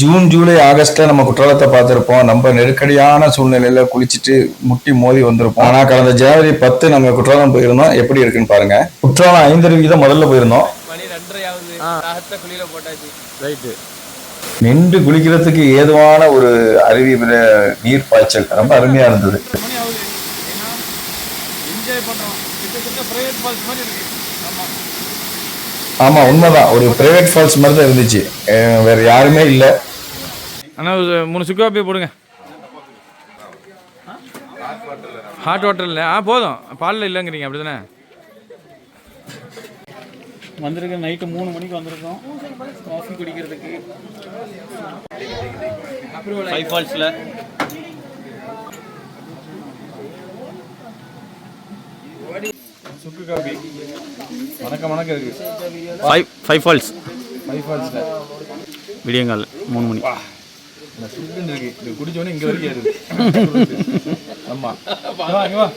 June July ஆகஸ்ட்ல நம்ம குற்றாலத்தை பார்த்திருப்போம். நம்ம நெருக்கடியான சூழ்நிலையில குளிச்சுட்டு முட்டி மோதி வந்திருப்போம். ஆனா கடந்த ஜனவரி பத்து நம்ம குற்றாலம் போயிருந்தோம். எப்படி இருக்குன்னு பாருங்க. குற்றாலம் ஐந்தருவி தான் முதல்ல போயிருந்தோம். நின்று குளிக்கிறதுக்கு ஏதுவான ஒரு அருவி நீர் பாய்ச்சல். ரொம்ப அருமையா இருந்தது. என்ஜாய் பண்றோம் கிட்டத்தட்ட பிரைவேட் ஃபால்ஸ் மாதிரி இருக்கு ஆமா ஆமா உண்மைதான். ஒரு பிரைவேட் ஃபால்ஸ் மாதிரி தான் இருந்துச்சு வேற யாருமே இல்ல. அண்ணா ஒரு மூணு சுக்கு காப்பி போடுங்க. ஹாட் வாட்டரில் ஆ போதும். பாலில் இல்லைங்கிறீங்க அப்படி தானே வந்திருக்க நைட்டு மூணு மணிக்கு வந்திருக்கோம். காஃபி குடிக்கிறதுக்கு. ஃபைவ் ஃபால்ஸில் சுக்கு காப்பி வணக்கம் வணக்கம் இருக்கு. ஃபைவ் ஃபைவ் ஃபால்ஸ் ஃபைவ் ஃபால்ஸில் விடியங்கால் மூணு மணி. இந்த சுக்குன்னு இருக்கு. இது குடிச்சோடனே இங்கே வரைக்கும் ஏறுது ஆமாம் வா இங்க வா.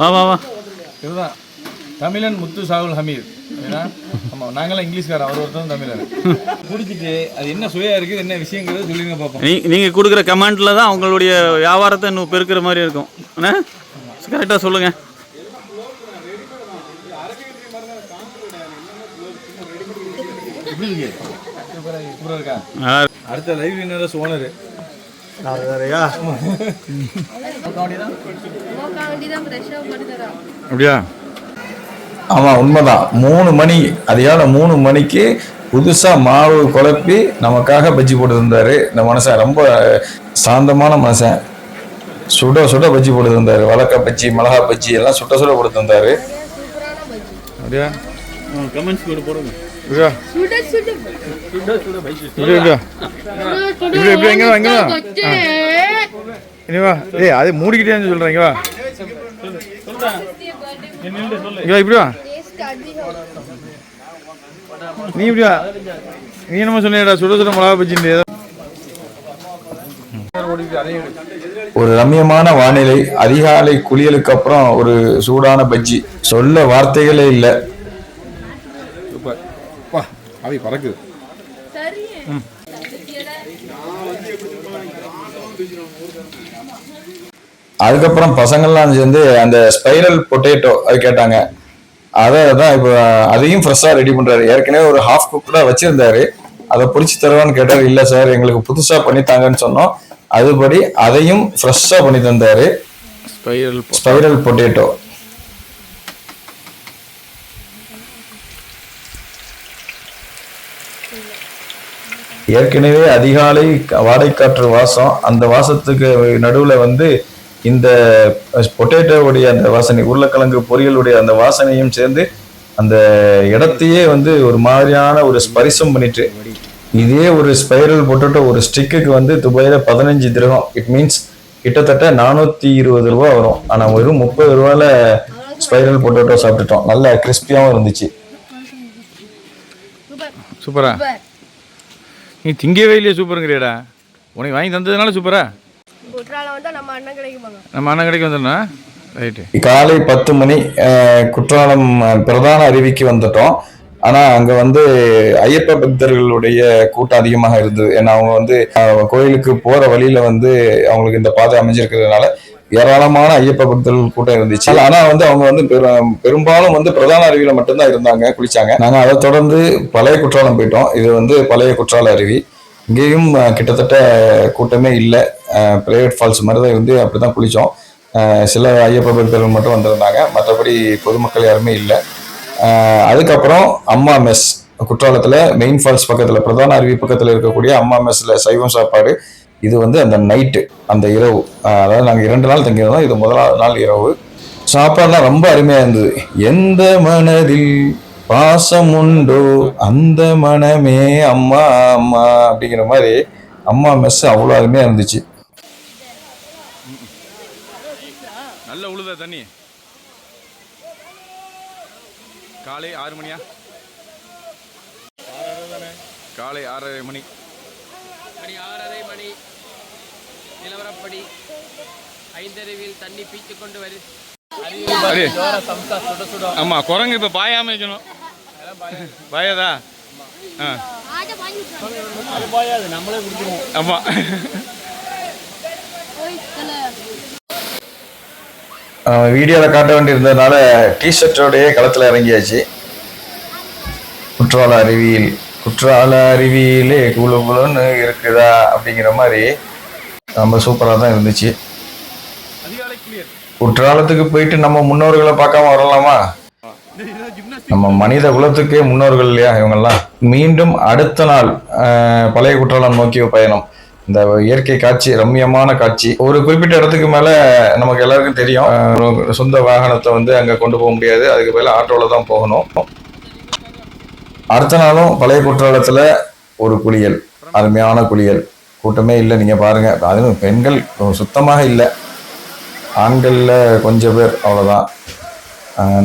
வா வா வா. இதுதான் தமிழன் முத்து சாகுல் ஹமீர். ஏன்னா ஆமாம் நாங்களாம் இங்கிலீஷ்காரர். அவர் ஒருத்தர் தமிழன் குடிச்சிட்டு அது என்ன சுவையாக இருக்குது என்ன விஷயங்கிறத சொல்லுங்க பார்ப்போம் நீ நீங்கள் கொடுக்குற கமெண்ட்டில் தான் அவங்களுடைய வியாபாரத்தை இன்னும் பெருக்கிற மாதிரி இருக்கும். கரெக்டாக சொல்லுங்கள் எப்படி இருக்கு சூப்பராக சூப்பராக இருக்கா ஆ, அடுத்த லைவ் வினர் ஓனர் அப்படியா? ஆமா உண்மைதான். மூணு மணி அதிகாலை மூணு மணிக்கு புதுசா மாவு குழப்பி நமக்காக பஜ்ஜி போட்டு தந்தாரு இந்த மனுஷன் ரொம்ப சாந்தமான மனுஷன். சுட சுட பஜ்ஜி போட்டு தந்தாரு வழக்க பஜ்ஜி மிளகா பஜ்ஜி எல்லாம் சுட சுட போட்டு தந்தாரு அப்படியா? கமெண்ட்ஸ் கூட போடுங்க. அது மூடிக்கிட்டேன்னு சொல்றேன் இங்க வா. இங்க வா இப்படி வா. நீ இப்படி வா. நீ என்னமோ சொன்னியடா சுட சுட மிளகா பஜ்ஜி ஒரு ரம்யமான வானிலை அதிகாலை குளியலுக்கு அப்புறம் ஒரு சூடான பஜ்ஜி. சொல்ல வார்த்தைகளே இல்லை. அவை பறக்குது. அதுக்கப்புறம் பசங்கள்லாம் சேர்ந்து அந்த ஸ்பைரல் பொட்டேட்டோ அது கேட்டாங்க. அதை தான் இப்போ அதையும் ஃப்ரெஷ்ஷாக ரெடி பண்ணுறாரு ஏற்கனவே ஒரு ஹாஃப் குக்கடாக வச்சுருந்தாரு. அதை பிடிச்சி தருவான்னு கேட்டார் இல்லை சார் எங்களுக்கு புதுசாக பண்ணி தாங்கன்னு சொன்னோம். அதுபடி அதையும் ஃப்ரெஷ்ஷாக பண்ணி தந்தாரு ஸ்பைரல் ஸ்பைரல் பொட்டேட்டோ ஏற்கனவே அதிகாலை வாடைக்காற்று வாசம் அந்த வாசத்துக்கு நடுவில் வந்து இந்த பொட்டேட்டோவுடைய அந்த வாசனை உருளைக்கிழங்கு பொரியலுடைய அந்த வாசனையும் சேர்ந்து அந்த இடத்தையே வந்து ஒரு மாதிரியான ஒரு ஸ்பரிசம் பண்ணிட்டு இதே ஒரு ஸ்பைரல் பொட்டேட்டோ ஒரு ஸ்டிக்குக்கு வந்து துபாயில பதினஞ்சு திரகம். இட் மீன்ஸ் கிட்டத்தட்ட நானூத்தி இருபது ரூபா வரும். ஆனா வெறும் முப்பது ரூபால ஸ்பைரல் பொட்டேட்டோ சாப்பிட்டுட்டோம். நல்ல கிறிஸ்பியாவும் இருந்துச்சு. சூப்பரா? நீ திங்கவே இல்லையே சூப்பருங்கிறியடா. உனக்கு வாங்கி தந்ததுனால சூப்பரா? நம்ம அண்ணன் கிடைக்குமாங்க நம்ம அண்ணன் கடைக்கு வந்துடனா ரைட்டு காலை பத்து மணி அஹ், குற்றாலம் பிரதான அருவிக்கு வந்துட்டோம். ஆனா அங்க வந்து ஐயப்ப பக்தர்களுடைய கூட்டம் அதிகமாக இருந்தது. ஏன்னா அவங்க வந்து கோயிலுக்கு போற வழியில வந்து அவங்களுக்கு இந்த பாதை அமைஞ்சிருக்கிறதுனால ஏராளமான ஐயப்ப பக்தர்கள் கூட்டம் இருந்துச்சு. ஆனா வந்து அவங்க வந்து பெரும் பெரும்பாலும் வந்து பிரதான அருவியில மட்டும்தான் இருந்தாங்க குளிச்சாங்க. நாங்க அதை தொடர்ந்து பழைய குற்றாலம் போயிட்டோம். இது வந்து பழைய குற்றால அருவி. இங்கேயும் கிட்டத்தட்ட கூட்டமே இல்லை. பிரைவேட் ஃபால்ஸ் மாதிரி தான் இருந்து அப்படிதான் குளிச்சோம். சில ஐயப்ப பக்தர்கள் மட்டும் வந்திருந்தாங்க. மற்றபடி பொதுமக்கள் யாருமே இல்லை. அதுக்கப்புறம் அம்மா மெஸ் குற்றாலத்தில் மெயின் ஃபால்ஸ் பக்கத்தில் பிரதான அருவி பக்கத்தில் இருக்கக்கூடிய அம்மா மெஸ்ஸில் சைவம் சாப்பாடு. இது வந்து அந்த நைட்டு அந்த இரவு. அதாவது நாங்கள் இரண்டு நாள் தங்கியிருந்தோம். இது முதலாவது நாள் இரவு. சாப்பாடுலாம் ரொம்ப அருமையாக இருந்தது. எந்த மனதில் பாசம் உண்டோ அந்த மனமே அம்மா அம்மா அப்படிங்கிற மாதிரி அம்மா மெஸ் அவ்வளோ அருமையாக இருந்துச்சு. நல்ல உழுத தண்ணி. காலை ஆறு மணியா? காலை ஆறரை மணி. மணி ஆறரை மணி. நிலவரப்படி ஐந்தருவியில் தண்ணி பீச்சு கொண்டு வரு அடே. ஆமா குரங்கு இப்ப பாயாம வைக்கணும் பாயாதா? ஆ. ஆமாம் வீடியோவில் காட்ட வேண்டியிருந்ததுனால டிஷர்ட்டோடையே களத்தில் இறங்கியாச்சு. குற்றால அருவியில் குற்றால அருவியிலே குழு குழுன்னு இருக்குதா அப்படிங்கிற மாதிரி ரொம்ப சூப்பராக தான் இருந்துச்சு. குற்றாலத்துக்கு போயிட்டு நம்ம முன்னோர்களை பார்க்காம வரலாமா? நம்ம மனித குலத்துக்கே முன்னோர்கள் இல்லையா இவங்கெல்லாம்? மீண்டும் அடுத்த நாள் பழைய குற்றாலம் நோக்கிய பயணம். இந்த இயற்கை காட்சி ரம்மியமான காட்சி. ஒரு குறிப்பிட்ட இடத்துக்கு மேல நமக்கு எல்லாருக்கும் தெரியும். சொந்த வாகனத்தை வந்து அங்க கொண்டு போக முடியாது. அதுக்கு மேல ஆட்டோல தான் போகணும். அடுத்த நாளும் பழைய குற்றாலத்துல ஒரு குளியல் அருமையான குளியல். கூட்டமே இல்லை நீங்க பாருங்க. அதுவும் பெண்கள் சுத்தமாக இல்லை. ஆண்களில் கொஞ்சம் பேர் அவ்வளோதான்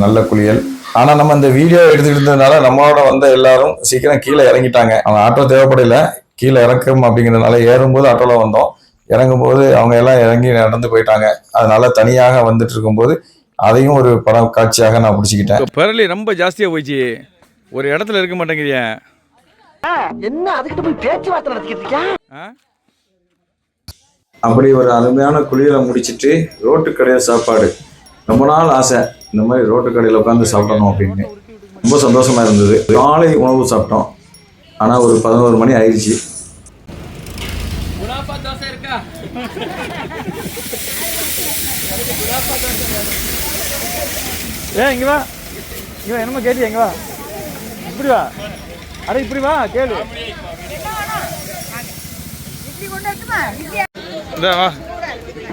நல்ல குளியல். ஆனால் நம்ம இந்த வீடியோ எடுத்துக்கிட்டு இருந்ததுனால நம்மளோட வந்த எல்லாரும் சீக்கிரம் கீழே இறங்கிட்டாங்க. அவன் ஆட்டோ தேவைப்படல. கீழே இறக்கும் அப்படிங்கிறதுனால ஏறும்போது ஆட்டோவில் வந்தோம். இறங்கும்போது அவங்க எல்லாம் இறங்கி நடந்து போயிட்டாங்க. அதனால தனியாக வந்துட்டு இருக்கும்போது அதையும் ஒரு படம் காட்சியாக நான் பிடிச்சிக்கிட்டேன் பரளி ரொம்ப ஜாஸ்தியாக போயிடுச்சு. ஒரு இடத்துல இருக்க மாட்டேங்கிறியா. என்ன அதுக்கிட்ட போய் பேச்சுவார்த்தை நடத்திக்கிட்டு இருக்கியா? அப்படி ஒரு அருமையான குளியலை முடிச்சிட்டு ரோட்டு கடையில் சாப்பாடு. ரொம்ப நாள் ஆசை இந்த மாதிரி ரோட்டு கடையில் உட்காந்து சாப்பிடணும் அப்படின்னு. ரொம்ப சந்தோஷமா இருந்தது. காலை உணவு சாப்பிட்டோம். ஆனால் ஒரு பதினோரு மணி ஆயிடுச்சு. குணாப்பா தோசை இருக்கா? ஏ இங்கே வா. இங்கே வா என்னமோ கேட்டியா இங்கே வா. இப்படி வா. அட இப்படி வா கேளு. இந்த வா.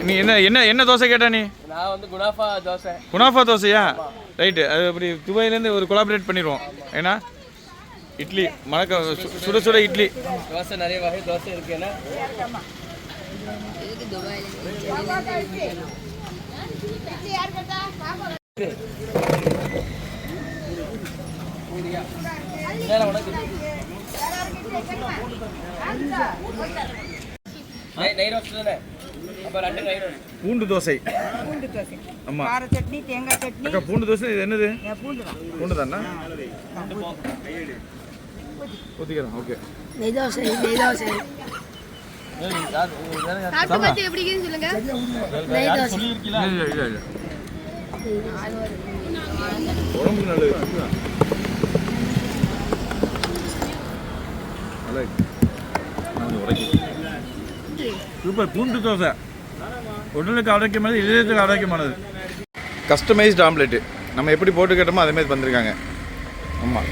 நீ என்ன என்ன என்ன தோசை கேட்டா நீ? நான் வந்து குணாப்பா தோசை. குனாஃபா தோசையா? ரைட்டு அது அப்படி துபாயிலேருந்து ஒரு கொலாபரேட் பண்ணிடுவோம். ஏன்னா இட்லி மணக்க சு- சுட சுட இட்லி. தோசை நிறைய வகை தோசை இருக்கு என்ன? நெய் நெய் ரோஸ்ட் தானே? அப்போ ரெண்டு நெய் ரோஸ்ட். பூண்டு தோசை. பூண்டு தோசை. கார சட்னி தேங்காய் சட்னி. பூண்டு தோசை இது என்னது? என் பூண்டு தான் பூண்டு தானே? ஊற்றிக்கிறேன் ஓகே நல்லது. நல்லா இருக்கு. நான் உரைக்கிறேன். சூப்பர் பூண்டு தோசை. உடலுக்கு ஆரோக்கியமானது இதயத்துக்கு ஆரோக்கியமானது. கஸ்டமைஸ்டு ஆம்லெட்டு நம்ம எப்படி போட்டு கேட்டோமோ அதே மாதிரி வந்திருக்காங்க ஆமாம்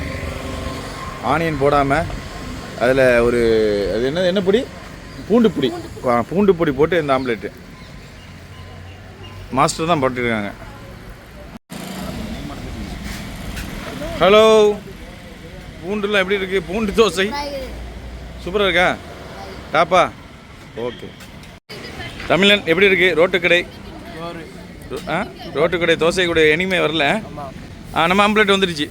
ஆனியன் போடாமல் அதில் ஒரு அது என்ன என்ன பொடி? பூண்டு பொடி பூண்டு பொடி போட்டு இந்த ஆம்லெட்டு. மாஸ்டர் தான் போட்டுருக்காங்க ஹலோ? பூண்டுலாம் எப்படி இருக்கு? பூண்டு தோசை. சூப்பராக இருக்கா? டாப்பா? ஓகே. தமிழன் எப்படி இருக்கு? ரோட்டுக்கடை. ஆ? ரோட்டுக்கடை தோசை கூட இனிமே வரல ஆ நம்ம ஆம்லெட் வந்துடுச்சு.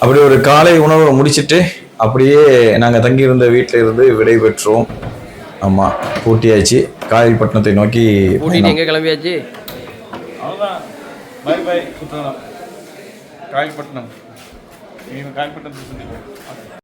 அப்படி ஒரு காலை உணவை முடிச்சிட்டு அப்படியே நாங்கள் தங்கியிருந்த வீட்டில் இருந்து விடை பெற்றோம் ஆமாம் பூட்டியாச்சு காயல்பட்டினத்தை நோக்கி. எங்கே கிளம்பியாச்சு? காயல்பட்டினம் காயல்பட்டினத்தை